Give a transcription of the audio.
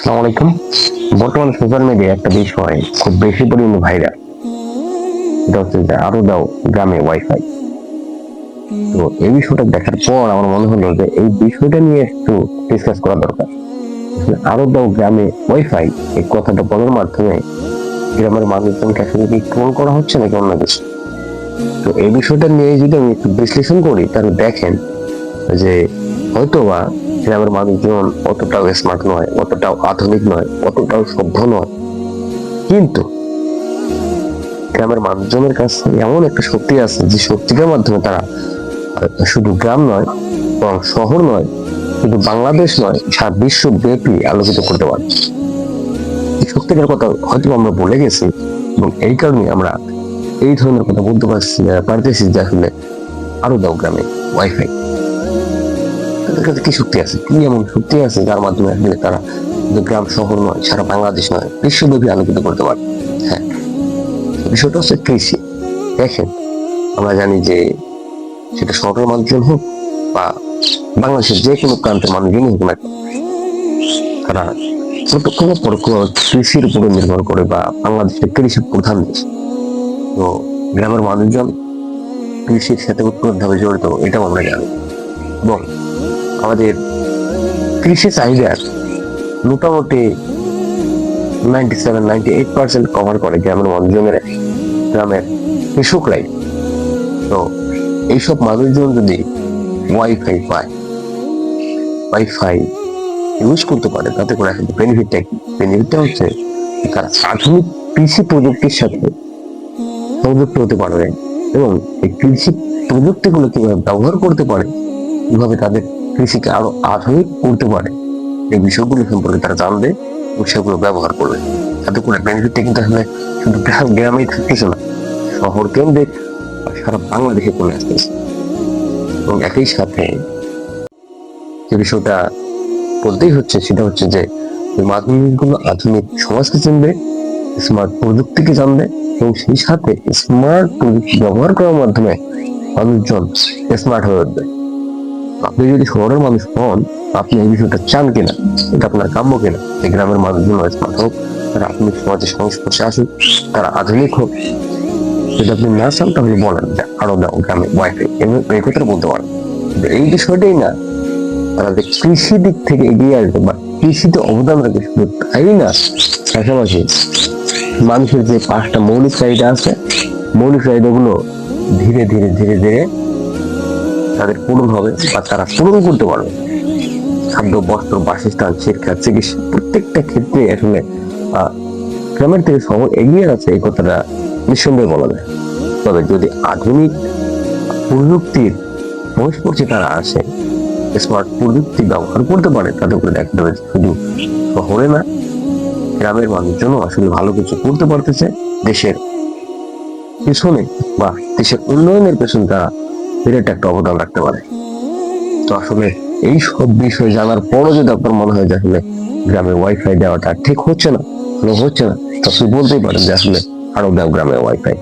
আসসালামু আলাইকুম। বর্তমান সোশ্যাল মিডিয়ায় একটা বিষয় খুব বেশি পরিমাণে ভাইরাল এটা হচ্ছে যে আরও দাও গ্রামে ওয়াইফাই তো এই বিষয়টা দেখার পর আমার মনে হলো যে এই বিষয়টা নিয়ে একটু ডিসকাস করা দরকার। আরও দাও গ্রামে ওয়াইফাই এই কথাটা বলার মাধ্যমে গ্রামের মানুষজনকে আসলে কি ট্রোল করা হচ্ছে নাকি অন্য কিছু? তো এই বিষয়টা নিয়ে যদি আমি একটু বিশ্লেষণ করি, তাহলে দেখেন যে হয়তোবা গ্রামের মানুষজন অতটাও স্মার্ট নয়, অতটাও আধুনিক নয়, অতটাও সভ্য নয়। কিন্তু গ্রামের মানুষজনের কাছে এমন একটা শক্তি আছে, যে শক্তিটার মাধ্যমে তারা শুধু গ্রাম নয়, বরং শহর নয়, শুধু বাংলাদেশ নয়, সারা বিশ্বব্যাপী আলোচিত করতে পারে। এই শক্তিটার কথা হয়তো আমরা বলে গেছি, এবং এই কারণে আমরা এই ধরনের কথা বলতে পারছি পারতেছি যে আসলে আরও দাও গ্রামে ওয়াইফাই তাদের কাছে কি শক্তি আছে? কি এমন শক্তি আছে যার মাধ্যমে আসলে তারা গ্রাম শহর নয়, সারা বাংলাদেশ নয়, বিশ্বব্যাপী আলোকিত করতে পারে? হ্যাঁ। বিষয়টা হচ্ছে কৃষি। দেখেন, আমরা জানি যে সেটা শহরের মানুষজন হোক বা বাংলাদেশের যে কোনো প্রান্তের মানুষজনই হোক না তারা প্রত্যক্ষ পরোক্ষ কৃষির উপরে নির্ভর করে বা বাংলাদেশের কৃষি প্রধান দেশ। তো গ্রামের মানুষজন কৃষির সাথে উৎপন্নভাবে জড়িত, এটাও আমরা জানি। এবং আমাদের কৃষি চাহিদার মোটামুটি ninety seven ninety eight percent cover করে গ্রামের মানুষজনের, গ্রামের কৃষকরাই। তো এইসব মানুষজন যদি ওয়াইফাই পায় ওয়াইফাই ইউজ করতে পারে, তাতে করে আসলে বেনিফিটটা কি? বেনিফিটটা হচ্ছে তারা আধুনিক কৃষি প্রযুক্তির সাথে সংযুক্ত হতে পারবে এবং এই কৃষি প্রযুক্তিগুলো কীভাবে ব্যবহার করতে পারে, কীভাবে তাদের কৃষিকে আরও আধুনিক করতে পারে। এই বিষয়গুলো সম্পর্কে তারা জানবে এবং সেগুলো ব্যবহার করবে। তাতে করে বেনিফিটটা কিন্তু আসলে শুধু গ্রাম, গ্রামেই থাকতেছে না, শহর কেন্দ্রিক সারা বাংলাদেশে চলে আসতেছে। এবং একই সাথে যে বিষয়টা বলতেই হচ্ছে সেটা হচ্ছে যে মাধ্যমিকগুলো আধুনিক সমাজকে চিনবে স্মার্ট প্রযুক্তিকে জানবে এবং সেই সাথে স্মার্ট প্রযুক্তি ব্যবহার করার মাধ্যমে মানুষজন স্মার্ট হয়ে উঠবে। আপনি যদি শহরের মানুষ হন, আপনি এই বিষয়টা চান কিনা? এটা আপনার কাম্য কিনা? এই গ্রামের স্মার্ট হোক তারা আধুনিক সমাজের সংস্পর্শে আসুক, তারা আধুনিক হোক। যদি আপনি না চান, তাহলে বলেন আরও দাও গ্রামে ওয়াইফাই এই কথাটা বলতে পারেন। এই বিষয়টাই না, তারা যে কৃষি দিক থেকে এগিয়ে আসবে বা কৃষিতে অবদান রাখবে, শুধু তাই না, পাশাপাশি মানুষের যে পাঁচটা মৌলিক চাহিদা আছে, মৌলিক চাহিদাগুলো ধীরে ধীরে ধীরে ধীরে তাদের পূরণ হবে বা তারা পূরণ করতে পারবে খাদ্য, বস্ত্র, বাসস্থান, শিক্ষা, চিকিৎসা, প্রত্যেকটা ক্ষেত্রে আসলে গ্রামের থেকে শহর এগিয়ে আছে এই কথাটা নিঃসন্দেহে বলা যায়। তবে যদি আধুনিক প্রযুক্তির সংস্পর্শে তারা আসে স্মার্ট প্রযুক্তি ব্যবহার করতে পারে, তাতে করে দেখা যাবে শুধু শহরে না, গ্রামের মানুষজনও আসলে ভালো কিছু করতে পারতেছে। দেশের পিছনে বা দেশের উন্নয়নের পেছনে তারা বিরাট একটা অবদান রাখতে পারে। তো আসলে এই সব বিষয় জানার পরও যদি আপনার মনে হয় যে আসলে গ্রামে ওয়াইফাই দেওয়াটা ঠিক হচ্ছে না হচ্ছে না, তো আপনি বলতেই পারেন যে আসলে আরও দাও গ্রামে ওয়াইফাই